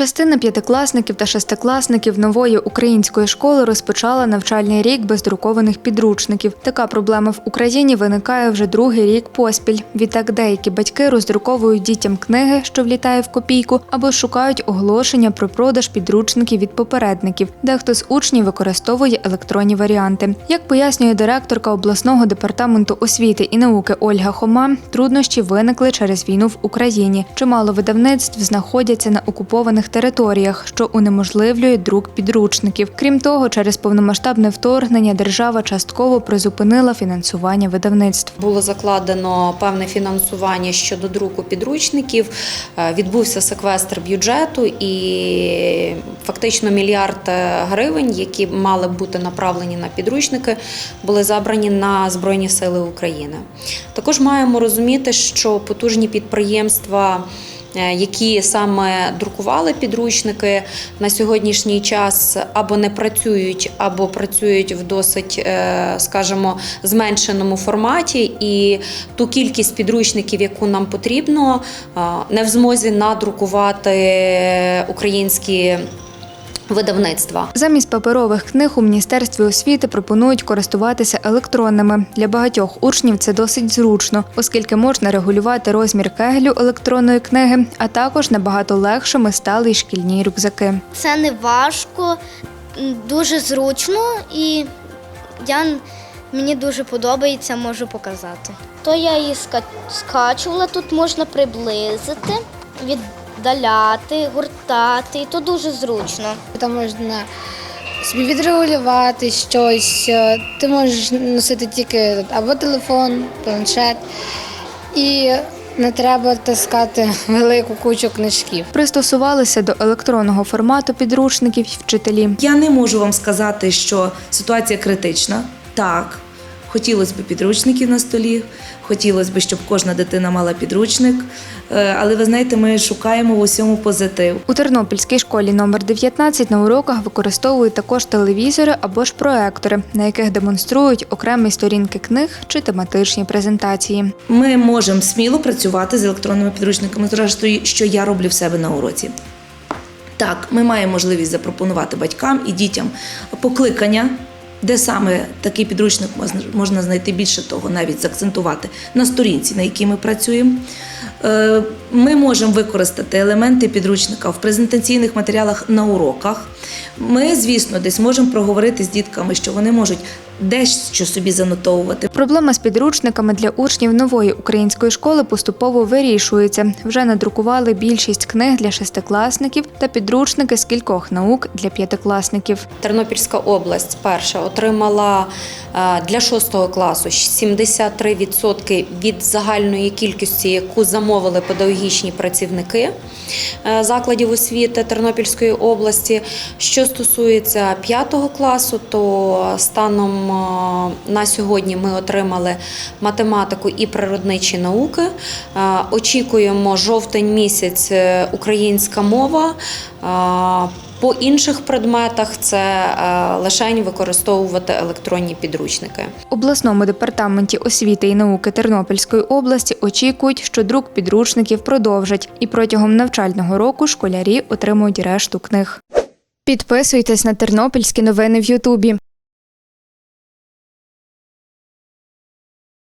Частина п'ятикласників та шестикласників нової української школи розпочала навчальний рік без друкованих підручників. Така проблема в Україні виникає вже другий рік поспіль. Відтак деякі батьки роздруковують дітям книги, що влітає в копійку, або шукають оголошення про продаж підручників від попередників. Дехто з учнів використовує електронні варіанти. Як пояснює директорка обласного департаменту освіти і науки Ольга Хома, труднощі виникли через війну в Україні. Чимало видавництв знаходяться на окупованих територіях, що унеможливлює друк підручників. Крім того, через повномасштабне вторгнення держава частково призупинила фінансування видавництв. Було закладено певне фінансування щодо друку підручників. Е, Відбувся секвестр бюджету і фактично мільярд е, гривень, які мали бути направлені на підручники, були забрані на Збройні Сили України. Також маємо розуміти, що потужні підприємства. Е, Які саме друкували підручники на сьогоднішній час або не працюють, або працюють в досить, е, скажімо, зменшеному форматі, і ту кількість підручників, яку нам потрібно, е, не в змозі надрукувати українські видавництва. Замість паперових книг у міністерстві освіти пропонують користуватися електронними. Для багатьох учнів це досить зручно, оскільки можна регулювати розмір кеглю електронної книги, а також набагато легшими стали й шкільні рюкзаки. Це не важко, дуже зручно і я, мені дуже подобається, можу показати. То я її ска- скачувала, тут можна приблизити, віддаляти, гуртати, і то дуже зручно. Там можна собі відрегулювати щось. е, Ти можеш носити тільки або телефон, планшет, і не треба таскати велику кучу книжків. Пристосувалися до електронного формату підручників вчителі. Я не можу вам сказати, що ситуація критична. Так, хотілося б підручників на столі, хотілося б, щоб кожна дитина мала підручник. Е, Але ви знаєте, ми шукаємо в усьому позитив. У Тернопільській школі номер 19 на уроках використовують також телевізори або ж проектори, на яких демонструють окремі сторінки книг чи тематичні презентації. Ми можемо сміло працювати з електронними підручниками, зрештою, що я роблю в себе на уроці. Так, ми маємо можливість запропонувати батькам і дітям покликання, де саме такий підручник можна, знайти більше того, навіть заакцентувати на сторінці, на якій ми працюємо. Ми можемо використати елементи підручника в презентаційних матеріалах на уроках. Ми, звісно, десь можемо проговорити з дітками, що вони можуть дещо собі занотовувати. Проблема з підручниками для учнів нової української школи поступово вирішується. Вже надрукували більшість книг для шестикласників та підручники з кількох наук для п'ятикласників. Тернопільська область перша отримала е, для 6 класу 73% від загальної кількості, яку замовили педагогічні працівники е, закладів освіти Тернопільської області. Що стосується 5 класу, то станом е, на сьогодні ми отримали математику і природничі науки. Е, Очікуємо жовтень місяць українська мова. По інших предметах це е, лишень використовувати електронні підручники. В обласному департаменті освіти і науки Тернопільської області очікують, що друк підручників продовжать, і протягом навчального року школярі отримують решту книг. Підписуйтесь на тернопільські новини в Ютубі.